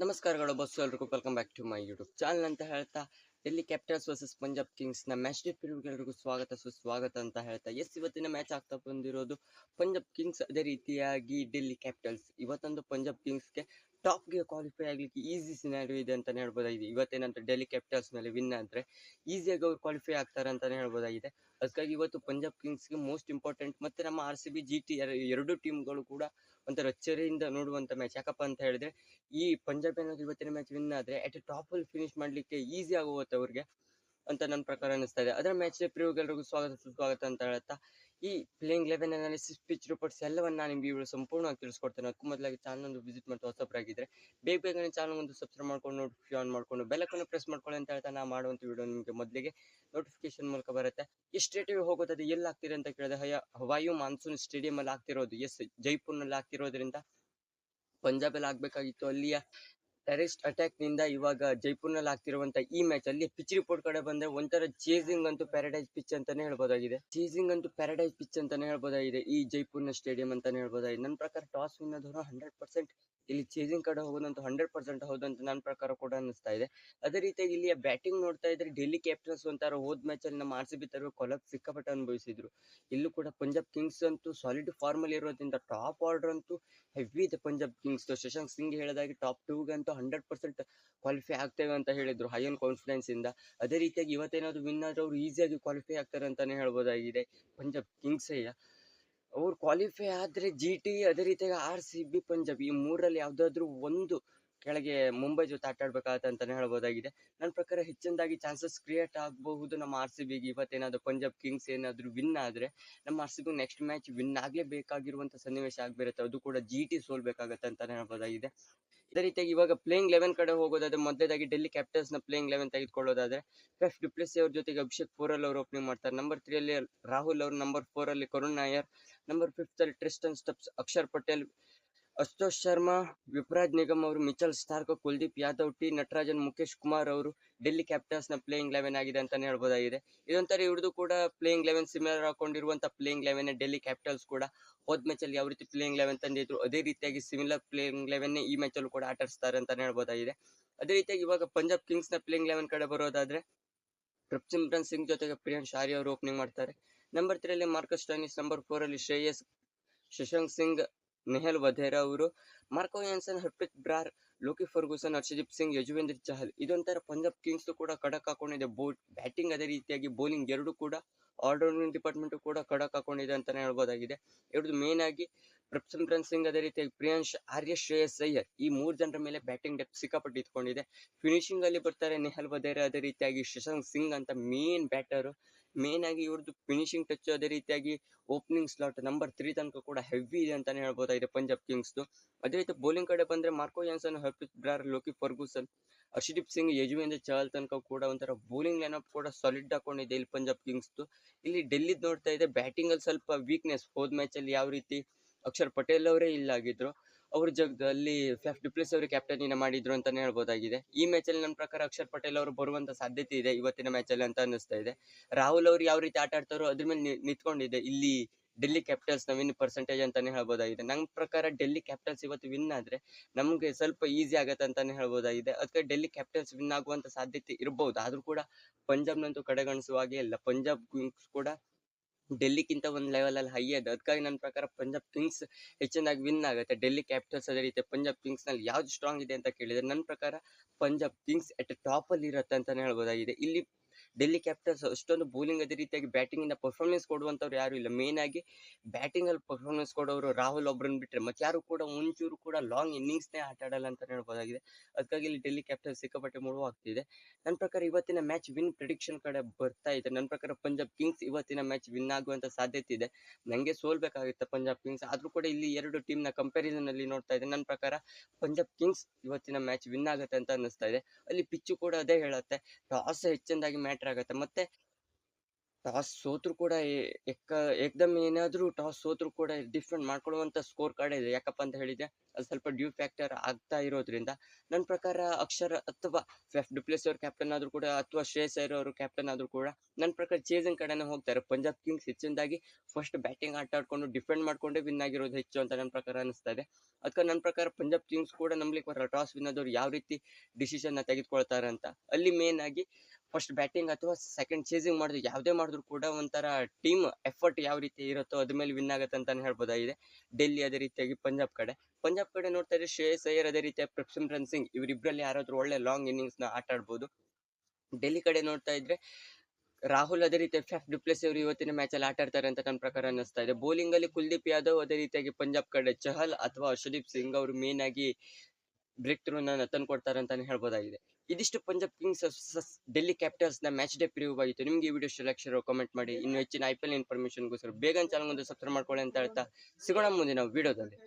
ನಮಸ್ಕಾರಗಳು ಬಸ್ಸು ಎಲ್ರಿಗೂ. Welcome back to my YouTube channel ಅಂತ ಹೇಳ್ತಾ ಡೆಲ್ಲಿ ಕ್ಯಾಪಿಟಲ್ಸ್ ವರ್ಸಸ್ ಪಂಜಾಬ್ ಕಿಂಗ್ಸ್ನ ಮ್ಯಾಚ್ ಎಲ್ರಿಗೂ ಸ್ವಾಗತ, ಸುಸ್ವಾಗತ ಅಂತ ಹೇಳ್ತಾ. ಎಸ್ ಇವತ್ತಿನ ಮ್ಯಾಚ್ ಆಗ್ತಾ ಬಂದಿರೋದು ಪಂಜಾಬ್ ಕಿಂಗ್ಸ್ ಅದೇ ರೀತಿಯಾಗಿ ಡೆಲ್ಲಿ ಕ್ಯಾಪಿಟಲ್ಸ್ ಇವತ್ತೊಂದು ಪಂಜಾಬ್ ಕಿಂಗ್ಸ್ಗೆ ಟಾಪ್ಗೆ ಕ್ವಾಲಿಫೈ ಆಗ್ಲಿಕ್ಕೆ ಈಸಿ ಸಿನಾರಿಯೋ ಇದೆ ಅಂತಲೇ ಹೇಳ್ಬೋದಾಗಿದೆ. ಇವತ್ತೇನಂತ ಡೆಲ್ಲಿ ಕ್ಯಾಪಿಟಲ್ಸ್ ಮೇಲೆ ವಿನ್ ಆದರೆ ಈಸಿಯಾಗಿ ಅವ್ರು ಕ್ವಾಲಿಫೈ ಆಗ್ತಾರೆ ಅಂತಲೇ ಹೇಳ್ಬೋದಾಗಿದೆ. ಅದಕ್ಕಾಗಿ ಇವತ್ತು ಪಂಜಾಬ್ ಕಿಂಗ್ಸ್ಗೆ ಮೋಸ್ಟ್ ಇಂಪಾರ್ಟೆಂಟ್ ಮತ್ತೆ ನಮ್ಮ R C B G T ಎರಡು ಟೀಮ್ಗಳು ಕೂಡ ಒಂಥರ ಅಚ್ಚರಿಯಿಂದ ನೋಡುವಂತ ಮ್ಯಾಚ್ ಯಾಕಪ್ಪ ಅಂತ ಹೇಳಿದ್ರೆ ಈ ಪಂಜಾಬ್ ಏನಾದರೂ ಇವತ್ತಿನ ಮ್ಯಾಚ್ ವಿನ್ ಆದರೆ ಅಟ್ ಟಾಪ್ ಅಲ್ಲಿ ಫಿನಿಶ್ ಮಾಡ್ಲಿಕ್ಕೆ ಈಸಿ ಆಗುತ್ತೆ ಅವ್ರಿಗೆ ಅಂತ ನನ್ನ ಪ್ರಕಾರ ಅನಿಸ್ತಾ ಇದೆ. ಅದರ ಮ್ಯಾಚ್ ಎಲ್ರಿಗೂ ಸ್ವಾಗತ, ಸುಸ್ವಾಗತ ಅಂತ ಹೇಳ್ತಾ ಈ playing eleven analysis pitch reports ಎಲ್ಲವನ್ನ ನಾನು ನಿಮಗೆ ಇವರು ಸಂಪೂರ್ಣವಾಗಿ ತಿಳಿಸ್ಕೊಡ್ತೇನೆ. ಅದಕ್ಕೂ ಮೊದಲಾಗಿ ಚಾನಲ್ ಒಂದು ವಿಸಿಟ್ ಮಾಡಿ ಹೊಸಬ್ರಾಗಿದ್ರೆ ಬೇಗ ಬೇಗನೆ ಚಾನಲ್ ಒಂದು ಸಬ್ಸ್ಕ್ರೈಬ್ ಮಾಡ್ಕೊಂಡು ನೋಟಿಫಿಕೇಶನ್ ಆನ್ ಮಾಡ್ಕೊಂಡು ಬೆಲ್ಲಕ್ಕನ್ನು ಪ್ರೆಸ್ ಮಾಡ್ಕೊಳ್ಳಿ ಅಂತ ಹೇಳ್ತಾ ನಾ ಮಾಡುವಂತ ವಿಡಿಯೋ ನಿಮಗೆ ಮೊದಲಿಗೆ ನೋಟಿಫಿಕೇಶನ್ ಮೂಲಕ ಬರುತ್ತೆ. ಈ ರೇಟಿಗೆ ಹೋಗೋದು ಎಲ್ಲಿ ಆಗ್ತಿದೆ ಅಂತ ಕೇಳಿದ್ರೆ, ಹಯ, ಹವಾಯು ಮಾನ್ಸೂನ್ ಸ್ಟೇಡಿಯಂ ಅಲ್ಲಿ ಆಗ್ತಿರೋದು. ಎಸ್, ಜೈಪುರ್ನಲ್ಲಿ ಆಗ್ತಿರೋದ್ರಿಂದ ಪಂಜಾಬಲ್ಲಿ ಆಗ್ಬೇಕಾಗಿತ್ತು. ಅಲ್ಲಿಯ ಟೆರಿಸ್ಟ್ ಅಟ್ಯಾಕ್ನಿಂದ ಇವಾಗ ಜೈಪುರ್ನಲ್ಲಿ ಆಗ್ತಿರುವಂತ ಈ ಮ್ಯಾಚ್ ಅಲ್ಲಿ ಪಿಚ್ ರಿಪೋರ್ಟ್ ಕಡೆ ಬಂದ್ರೆ ಒಂಥರ ಚೇಸಿಂಗ್ ಅಂತೂ ಪ್ಯಾರಡೈಸ್ ಪಿಚ್ ಅಂತಾನೆ ಹೇಳ್ಬೋದಾಗಿದೆ. ಚೇಸಿಂಗ್ ಅಂತೂ ಪ್ಯಾರಡೈಸ್ ಪಿಚ್ ಅಂತಾನೆ ಹೇಳ್ಬೋದಾಗಿದೆ ಈ ಜೈಪುರ್ನ ಸ್ಟೇಡಿಯಂ ಅಂತಾನೆ ಹೇಳ್ಬೋದಾಗಿದೆ. ನನ್ನ ಪ್ರಕಾರ ಟಾಸ್ ವಿನ್ ಆದವರು ಹಂಡ್ರೆಡ್ ಪರ್ಸೆಂಟ್ ಇಲ್ಲಿ ಚೇಸಿಂಗ್ ಕಡೆ ಹೋಗೋದಂತೂ ಹಂಡ್ರೆಡ್ ಪರ್ಸೆಂಟ್ ಹೌದು ಅಂತ ನನ್ನ ಪ್ರಕಾರ ಕೂಡ ಅನಿಸ್ತಾ ಇದೆ. ಅದೇ ರೀತಿಯಾಗಿ ಇಲ್ಲಿಯ ಬ್ಯಾಟಿಂಗ್ ನೋಡ್ತಾ ಇದ್ರೆ ಡೆಲ್ಲಿ ಕ್ಯಾಪಿಟಲ್ಸ್ ಒಂಥರ ಹೋದ ಮ್ಯಾಚ್ ಅಲ್ಲಿ ನಮ್ಮ ಆರ್ ಸಿ ಬಿ ಕೊಲಕ್ ಸಿಕ್ಕಾಪಟ್ಟೆ ಅನುಭವಿಸಿದ್ರು. ಇಲ್ಲೂ ಕೂಡ ಪಂಜಾಬ್ ಕಿಂಗ್ಸ್ ಅಂತೂ ಸಾಲಿಡ್ ಫಾರ್ಮ್ ಅಲ್ಲಿ ಇರೋದ್ರಿಂದ ಟಾಪ್ ಆರ್ಡರ್ ಅಂತೂ ಹೆವಿ ಇದೆ ಪಂಜಾಬ್ ಕಿಂಗ್ಸ್ ಶಶಾಂಕ್ ಸಿಂಗ್ ಹೇಳಿದಾಗೆ ಟಾಪ್ ಟೂಗೆ ಅಂತೂ ಹಂಡ್ರೆಡ್ ಪರ್ಸೆಂಟ್ ಕ್ವಾಲಿಫೈ ಆಗ್ತೇವೆ ಅಂತ ಹೇಳಿದ್ರು ಹೈ ಆನ್ ಕಾನ್ಫಿಡೆನ್ಸ್ ಇಂದ. ಅದೇ ರೀತಿಯಾಗಿ ಇವತ್ತೇನಾದ್ರು ವಿನ್ ಆದ್ರೆ ಅವ್ರು ಈಸಿಯಾಗಿ ಕ್ವಾಲಿಫೈ ಆಗ್ತಾರೆ ಅಂತಾನೆ ಹೇಳ್ಬೋದಾಗಿದೆ. ಪಂಜಾಬ್ ಕಿಂಗ್ಸ್ ಅವ್ರು ಕ್ವಾಲಿಫೈ ಆದ್ರೆ ಜಿ ಟಿ ಅದೇ ರೀತಿಯಾಗಿ ಆರ್ ಸಿ ಬಿ ಪಂಜಾಬ್ ಈ ಮೂರಲ್ಲಿ ಯಾವ್ದಾದ್ರು ಒಂದು ಕೆಳಗೆ ಮುಂಬೈ ಜೊತೆ ಆಟ ಆಡ್ಬೇಕಾಗತ್ತೆ ಅಂತಾನೆ ಹೇಳ್ಬೋದಾಗಿದೆ. ನನ್ನ ಪ್ರಕಾರ ಹೆಚ್ಚಿನದಾಗಿ ಚಾನ್ಸಸ್ ಕ್ರಿಯೇಟ್ ಆಗಬಹುದು ನಮ್ಮ ಆರ್ ಸಿ ಬಿಗೆ ಇವತ್ತೇನಾದ್ರು ಪಂಜಾಬ್ ಕಿಂಗ್ಸ್ ಏನಾದ್ರು ವಿನ್ ಆದ್ರೆ ನಮ್ಮ R C B next match win ಆಗ್ಲೇಬೇಕಾಗಿರುವಂತ ಸನ್ನಿವೇಶ ಆಗ್ಬಿರುತ್ತೆ ಅದು ಕೂಡ ಜಿ ಟಿ ಸೋಲ್ಬೇಕಾಗತ್ತೆ ಅಂತಾನೆ ಹೇಳ್ಬೋದಾಗಿದೆ. ಅದೇ ರೀತಿಯಾಗಿ ಇವಾಗ ಪ್ಲೇಯಿಂಗ್ ಲೆವೆನ್ ಕಡೆ ಹೋಗೋದಾದ್ರೆ, ಮೊದಲೇದಾಗಿ ಡೆಲ್ಲಿ ಕ್ಯಾಪಿಟಲ್ಸ್ನ ಪ್ಲೇಯಿಂಗ್ ಲೆವೆನ್ ತೆಗೆದುಕೊಳ್ಳೋದಾದ್ರೆ ಫೆಫ್ ಡಿಪ್ಲೆಸಿ ಅವ್ರ ಜೊತೆಗೆ ಅಭಿಷೇಕ್ ಫೋರ್ ಅವರು ಓಪನಿಂಗ್ ಮಾಡ್ತಾರೆ. ನಂಬರ್ ತ್ರೀ ಅಲ್ಲಿ ರಾಹುಲ್ ಅವರು ನಂಬರ್ ಫೋರ್ ಅಲ್ಲಿ ಕರುಣ್ ನಾಯರ್ ನಂಬರ್ ಫಿಫ್ತ್ ಅಲ್ಲಿ ಟ್ರಿಸ್ಟನ್ ಸ್ಟಪ್ಸ್ ಅಕ್ಷರ್ ಪಟೇಲ್ ಅಶುತೋಷ್ ಶರ್ಮಾ, ವಿಪ್ರಾಜ್ ನಿಗಮ್ ಅವರು, Mitchell Starc, Kuldeep Yadav, T. Natarajan Mukesh Kumar ಅವರು ಡೆಲ್ಲಿ ಕ್ಯಾಪಿಟಲ್ಸ್ನ ಪ್ಲೇಯಿಂಗ್ ಲೆವೆನ್ ಆಗಿದೆ ಅಂತಾನೆ ಹೇಳ್ಬೋದಾಗಿದೆ. ಇದೊಂಥರ ಇವ್ರದ್ದು ಕೂಡ ಪ್ಲೇಯಿಂಗ್ ಲೆವೆನ್ ಸಿಮಿಲರ್ ಹಾಕೊಂಡಿರುವಂತ ಪ್ಲೇಯಿಂಗ್ ಲೆವೆನ್ ಡೆಲ್ಲಿ ಕ್ಯಾಪಿಟಲ್ಸ್ ಕೂಡ ಹೋದ್ ಮ್ಯಾಚ್ ಅಲ್ಲಿ ಯಾವ ರೀತಿ ಪ್ಲೇಯಿಂಗ್ ಲೆವೆನ್ ತಂದಿದ್ರು, ಅದೇ ರೀತಿಯಾಗಿ ಸಿಮಿಲರ್ ಪ್ಲೇಯಿಂಗ್ ಲೆವೆನ್ ಈ ಮ್ಯಾಚ್ ಅಲ್ಲೂ ಕೂಡ ಆಟಾಡಿಸ್ತಾರೆ ಅಂತಾನೆ ಹೇಳ್ಬೋದಾಗಿದೆ. ಅದೇ ರೀತಿಯಾಗಿ ಇವಾಗ ಪಂಜಾಬ್ ಕಿಂಗ್ಸ್ನ ಪ್ಲೇಯಿಂಗ್ ಲೆವೆನ್ ಕಡೆ ಬರೋದಾದ್ರೆ ಪ್ರಭ್ಸಿಮ್ರನ್ ಸಿಂಗ್ ಜೊತೆಗೆ ಪ್ರಿಯಾಂಶ್ ಶಾರಿ ಅವರು ಓಪನಿಂಗ್ ಮಾಡ್ತಾರೆ. ನಂಬರ್ ತ್ರೀ ಅಲ್ಲಿ ಮಾರ್ಕಸ್ ಟೈನಿಸ್, ನಂಬರ್ ಫೋರ್ ಅಲ್ಲಿ ಶ್ರೇಯಸ್, ಶಶಾಂಕ್ ಸಿಂಗ್ ನೆಹಲ್ ವಧೇರಾ ಅವರು Marco Jansen Harpreet Brar Lockie Ferguson Arshdeep Singh Yuzvendra Chahal ಇದೊಂಥರ ಪಂಜಾಬ್ ಕಿಂಗ್ಸ್ ಕೂಡ ಕಡಕ್ ಹಾಕೊಂಡಿದೆ. ಬೋಟ್ ಬ್ಯಾಟಿಂಗ್ ಅದೇ ರೀತಿಯಾಗಿ ಬೌಲಿಂಗ್ ಎರಡು ಕೂಡ ಆಲ್ರೌಂಡಿಂಗ್ ಡಿಪಾರ್ಟ್ಮೆಂಟ್ ಕೂಡ ಕಡಕ್ ಹಾಕೊಂಡಿದೆ ಅಂತಾನೆ ಹೇಳ್ಬೋದಾಗಿದೆ. ಇವ್ರದ್ದು ಮೇನ್ ಆಗಿ ಪ್ರಭ್ಸಿಮ್ರನ್ ಸಿಂಗ್ ಅದೇ ರೀತಿಯಾಗಿ ಪ್ರಿಯಾಂಶ್, ಆರ್ಯ ಶ್ರೇಯಸ್ ಅಯ್ಯರ್ ಈ ಮೂರು ಜನರ ಮೇಲೆ ಬ್ಯಾಟಿಂಗ್ ಡೆಪ್ ಸಿಕ್ಕಾಪಟ್ಟು ಇಟ್ಕೊಂಡಿದೆ. ಫಿನಿಶಿಂಗ್ ಅಲ್ಲಿ ಬರ್ತಾರೆ ನೆಹಲ್ ವಧೇರ ಅದೇ ರೀತಿಯಾಗಿ ಶಶಾಂಕ್ ಸಿಂಗ್ ಅಂತ ಮೇನ್ ಬ್ಯಾಟರ್ ಮೇನ್ ಆಗಿ ಇವ್ರದ್ದು ಫಿನಿಶಿಂಗ್ ಟಚ್ ಅದೇ ರೀತಿಯಾಗಿ ಓಪನಿಂಗ್ ಸ್ಲಾಟ್ ನಂಬರ್ ತ್ರೀ ತನಕ ಕೂಡ ಹೆವಿ ಇದೆ ಅಂತಾನೆ ಹೇಳ್ಬೋದಾಗಿದೆ ಪಂಜಾಬ್ ಕಿಂಗ್ಸ್ ಅದೇ ರೀತಿ ಬೌಲಿಂಗ್ ಕಡೆ ಬಂದ್ರೆ Marco Jansen Harpreet Brar Lockie Ferguson Harshdeep Singh Yuzvendra Chahal ತನಕ ಕೂಡ ಒಂಥರ ಬೌಲಿಂಗ್ ಲೈನಪ್ ಕೂಡ ಸಾಲಿಡ್ ಹಾಕೊಂಡಿದೆ ಇಲ್ಲಿ ಪಂಜಾಬ್ ಕಿಂಗ್ಸ್ ಇಲ್ಲಿ ಡೆಲ್ಲಿ ನೋಡ್ತಾ ಇದೆ ಬ್ಯಾಟಿಂಗ್ ಅಲ್ಲಿ ಸ್ವಲ್ಪ ವೀಕ್ನೆಸ್ ಹೋದ್ ಮ್ಯಾಚ್ ಅಲ್ಲಿ ಯಾವ ರೀತಿ ಅಕ್ಷರ್ ಪಟೇಲ್ ಅವರೇ ಇಲ್ಲ ಆಗಿದ್ರು. ಅವ್ರ ಜಗದಲ್ಲಿ ಫೆಫ್ ಡಿಪ್ಲೆಸ್ ಅವರು ಕ್ಯಾಪ್ಟನಿನ ಮಾಡಿದ್ರು ಅಂತಾನೆ ಹೇಳ್ಬೋದಾಗಿದೆ. ಈ ಮ್ಯಾಚ್ ಅಲ್ಲಿ ನನ್ನ ಪ್ರಕಾರ ಅಕ್ಷರ್ ಪಟೇಲ್ ಅವರು ಬರುವಂತ ಸಾಧ್ಯತೆ ಇದೆ ಇವತ್ತಿನ ಮ್ಯಾಚ್ ಅಲ್ಲಿ ಅಂತ ಅನಿಸ್ತಾ ಇದೆ. ರಾಹುಲ್ ಅವರು ಯಾವ ರೀತಿ ಆಟ ಆಡ್ತಾರೋ ಅದ್ರ ಮೇಲೆ ನಿಂತ್ಕೊಂಡಿದೆ. ಇಲ್ಲಿ ಡೆಲ್ಲಿ ಕ್ಯಾಪಿಟಲ್ಸ್ನ ವಿನ್ ಪರ್ಸೆಂಟೇಜ್ ಅಂತಾನೆ ಹೇಳ್ಬೋದಾಗಿದೆ. ನನ್ನ ಪ್ರಕಾರ ಡೆಲ್ಲಿ ಕ್ಯಾಪಿಟಲ್ಸ್ ಇವತ್ತು ವಿನ್ ಆದ್ರೆ ನಮ್ಗೆ ಸ್ವಲ್ಪ ಈಸಿ ಆಗತ್ತೆ ಅಂತಾನೆ ಹೇಳ್ಬೋದಾಗಿದೆ. ಅದಕ್ಕೆ ಡೆಲ್ಲಿ ಕ್ಯಾಪಿಟಲ್ಸ್ ವಿನ್ ಆಗುವಂತ ಸಾಧ್ಯತೆ ಇರಬಹುದು ಆದ್ರೂ ಕೂಡ ಪಂಜಾಬ್ನಂತೂ ಕಡೆಗಣಿಸುವ ಹಾಗೆ ಇಲ್ಲ. ಪಂಜಾಬ್ ಕೂಡ ಡೆಲ್ಲಿಗಿಂತ ಒಂದು ಲೆವೆಲಲ್ಲಿ ಹೈ ಅದು ಅದಕ್ಕಾಗಿ ನನ್ನ ಪ್ರಕಾರ ಪಂಜಾಬ್ ಕಿಂಗ್ಸ್ ಹೆಚ್ಚಿನಾಗಿ ವಿನ್ ಆಗುತ್ತೆ. ಡೆಲ್ಲಿ ಕ್ಯಾಪಿಟಲ್ಸ್ ಅದೇ ರೀತಿ ಪಂಜಾಬ್ ಕಿಂಗ್ಸ್ನಲ್ಲಿ ಯಾವ್ದು ಸ್ಟ್ರಾಂಗ್ ಇದೆ ಅಂತ ಕೇಳಿದ್ರೆ ನನ್ನ ಪ್ರಕಾರ ಪಂಜಾಬ್ ಕಿಂಗ್ಸ್ ಎಟ್ ಟಾಪ್ ಅಲ್ಲಿ ಇರುತ್ತೆ ಅಂತಾನೆ ಹೇಳ್ಬೋದಾಗಿದೆ. ಇಲ್ಲಿ ಡೆಲ್ಲಿ ಕ್ಯಾಪಿಟಲ್ಸ್ ಅಷ್ಟೊಂದು ಬೌಲಿಂಗ್ ಅದೇ ರೀತಿಯಾಗಿ ಬ್ಯಾಟಿಂಗಿಂದ ಪರ್ಫಾರ್ಮೆನ್ಸ್ ಕೊಡುವಂತವ್ರು ಯಾರು ಇಲ್ಲ. ಮೇನ್ ಆಗಿ ಬ್ಯಾಟಿಂಗ್ ಅಲ್ಲಿ ಪರ್ಫಾರ್ಮೆನ್ಸ್ ಕೊಡೋರು ರಾಹುಲ್ ಒಬ್ರನ್ನ ಬಿಟ್ರೆ ಮತ್ತೆ ಯಾರು ಕೂಡ ಒಂಚೂರು ಕೂಡ ಲಾಂಗ್ ಇನ್ನಿಂಗ್ಸ್ನೇ ಆಟ ಆಡಲ್ಲ ಅಂತ ಹೇಳ್ಬೋದಾಗಿದೆ. ಅದಕ್ಕಾಗಿ ಇಲ್ಲಿ ಡೆಲ್ಲಿ ಕ್ಯಾಪಿಟಲ್ಸ್ ಸಿಕ್ಕಾಪಟ್ಟೆ ಮುಳುವು ಆಗ್ತಿದೆ. ನನ್ನ ಪ್ರಕಾರ ಇವತ್ತಿನ ಮ್ಯಾಚ್ ವಿನ್ ಪ್ರಿಡಿಕ್ಷನ್ ಕಡೆ ಬರ್ತಾ ಇದೆ. ನನ್ನ ಪ್ರಕಾರ ಪಂಜಾಬ್ ಕಿಂಗ್ಸ್ ಇವತ್ತಿನ ಮ್ಯಾಚ್ ವಿನ್ ಆಗುವಂತ ಸಾಧ್ಯತೆ ಇದೆ. ನನಗೆ ಸೋಲ್ಬೇಕಾಗುತ್ತೆ ಪಂಜಾಬ್ ಕಿಂಗ್ಸ್. ಆದರೂ ಕೂಡ ಇಲ್ಲಿ ಎರಡು ಟೀಮ್ನ ನ ಕಂಪ್ಯಾರಿಸನ್ ಅಲ್ಲಿ ನೋಡ್ತಾ ಇದೆ ನನ್ನ ಪ್ರಕಾರ ಪಂಜಾಬ್ ಕಿಂಗ್ಸ್ ಇವತ್ತಿನ ಮ್ಯಾಚ್ ವಿನ್ ಆಗುತ್ತೆ ಅಂತ ಅನ್ನಿಸ್ತಾ ಇದೆ. ಅಲ್ಲಿ ಪಿಚ್ಚು ಕೂಡ ಅದೇ ಹೇಳುತ್ತೆ. ಟಾಸ್ ಹೆಚ್ಚಿನದಾಗಿ ಮ್ಯಾಟರ್ ಆಗುತ್ತೆ. ಮತ್ತೆ ಟಾಸ್ ಸೋತ್ರು ಕೂಡ ಎಕ್ಕ ಏಕ್ದಮ್ ಏನಾದ್ರೂ ಟಾಸ್ ಸೋತ್ರು ಕೂಡ ಡಿಫ್ರೆಂಟ್ ಮಾಡ್ಕೊಳ್ಳುವಂತ ಸ್ಕೋರ್ ಕಾರ್ಡ್ ಇದೆ. ಯಾಕಪ್ಪ ಅಂತ ಹೇಳಿದೆ ಅದು ಸ್ವಲ್ಪ ಡ್ಯೂ ಫ್ಯಾಕ್ಟರ್ ಆಗ್ತಾ ಇರೋದ್ರಿಂದ ನನ್ನ ಪ್ರಕಾರ ಅಕ್ಷರ ಅಥವಾ ಫೆಫ್ ಡುಪ್ಲೆಸ್ ಅವ್ರ ಕ್ಯಾಪ್ಟನ್ ಆದ್ರೂ ಕೂಡ ಅಥವಾ ಶ್ರೇಯಸ್ ಅಯ್ಯರ್ ಅವರು ಕ್ಯಾಪ್ಟನ್ ಆದ್ರೂ ಕೂಡ ನನ್ನ ಪ್ರಕಾರ ಚೇಸಿಂಗ್ ಕಡೆನೇ ಹೋಗ್ತಾರೆ. ಪಂಜಾಬ್ ಕಿಂಗ್ಸ್ ಹೆಚ್ಚಿನದಾಗಿ ಫಸ್ಟ್ ಬ್ಯಾಟಿಂಗ್ ಆಟ ಆಡ್ಕೊಂಡು ಡಿಫೆಂಡ್ ಮಾಡ್ಕೊಂಡೇ ವಿನ್ ಆಗಿರೋದು ಹೆಚ್ಚು ಅಂತ ನನ್ನ ಪ್ರಕಾರ ಅನಿಸ್ತಾ ಇದೆ ಅದಕ್ಕೆ ನನ್ನ ಪ್ರಕಾರ ಪಂಜಾಬ್ ಕಿಂಗ್ಸ್ ಕೂಡ ನಂಬಲಿಕ್ಕೆ ಬರಲ್ಲ. ಟಾಸ್ ವಿನ್ ಆದವ್ರು ಯಾವ ರೀತಿ ಡಿಸಿಷನ್ನ ತೆಗೆದುಕೊಳ್ತಾರೆ ಅಂತ. ಅಲ್ಲಿ ಮೇನ್ ಆಗಿ ಫಸ್ಟ್ ಬ್ಯಾಟಿಂಗ್ ಅಥವಾ ಸೆಕೆಂಡ್ ಚೇಸಿಂಗ್ ಮಾಡಿದ್ರು ಯಾವುದೇ ಮಾಡಿದ್ರು ಕೂಡ ಒಂಥರ ಟೀಮ್ ಎಫರ್ಟ್ ಯಾವ ರೀತಿ ಇರುತ್ತೋ ಅದ್ರ ಮೇಲೆ ವಿನ್ ಆಗುತ್ತೆ ಅಂತಾನೆ ಹೇಳ್ಬೋದಾಗಿದೆ. ಡೆಲ್ಲಿ ಅದೇ ರೀತಿಯಾಗಿ ಪಂಜಾಬ್ ಕಡೆ. ಪಂಜಾಬ್ ಕಡೆ ನೋಡ್ತಾ ಇದ್ರೆ ಶ್ರೇಯಸ್ ಅಯ್ಯರ್ ಅದೇ ರೀತಿಯ ಪ್ರಪ್ಸಿಮ್ರನ್ ಸಿಂಗ್ ಇವರಿಬ್ಬರಲ್ಲಿ ಯಾರಾದ್ರೂ ಒಳ್ಳೆ ಲಾಂಗ್ ಇನ್ನಿಂಗ್ಸ್ನ ಆಟ ಆಡ್ಬೋದು. ಡೆಲ್ಲಿ ಕಡೆ ನೋಡ್ತಾ ಇದ್ರೆ ರಾಹುಲ್ ಅದೇ ರೀತಿ ಫೆಫ್ ಡುಪ್ಲೆಸ್ ಅವರು ಇವತ್ತಿನ ಮ್ಯಾಚ್ ಅಲ್ಲಿ ಆಟ ಆಡ್ತಾರೆ ಅಂತ ನನ್ನ ಪ್ರಕಾರ ಅನ್ನಿಸ್ತಾ ಇದೆ. ಬೌಲಿಂಗ್ ಅಲ್ಲಿ ಕುಲ್ದೀಪ್ ಯಾದವ್ ಅದೇ ರೀತಿಯಾಗಿ ಪಂಜಾಬ್ ಕಡೆ ಚಹಲ್ ಅಥವಾ ಹರ್ಷದೀಪ್ ಸಿಂಗ್ ಅವರು ಮೇನ್ ಆಗಿ ಬ್ರೇಕ್ ಥ್ರೂ ತಂದು ಕೊಡ್ತಾರೆ ಅಂತಾನೆ ಹೇಳ್ಬೋದಾಗಿದೆ. ಇದಿಷ್ಟು ಪಂಜಾಬ್ ಕಿಂಗ್ಸ್ ವರ್ಸಸ್ ಡೆಲ್ಲಿ ಕ್ಯಾಪಿಟಲ್ಸ್ನ ಮ್ಯಾಚ್ ಡೇ ಪ್ರಿವ್ಯೂ ಆಗಿತ್ತು. ನಿಮ್ಗೆ ಈ ವಿಡಿಯೋ ಸೆಲೆಕ್ಷನ್ ಕಾಮೆಂಟ್ ಮಾಡಿ. ಇನ್ನು ಹೆಚ್ಚಿನ ಐ ಪಿ ಎಲ್ ಇನ್ಫಾರ್ಮೇಷನ್ಗೋಸ್ಕರ ಬೇಗ ಚಾನಲ್ ಒಂದು ಸಬ್ಸ್ಕ್ರೈಬ್ ಮಾಡ್ಕೊಳ್ಳಿ ಅಂತ ಹೇಳ್ತಾ ಸಿಗೋಣ ಮುಂದಿನ ವಿಡಿಯೋದಲ್ಲಿ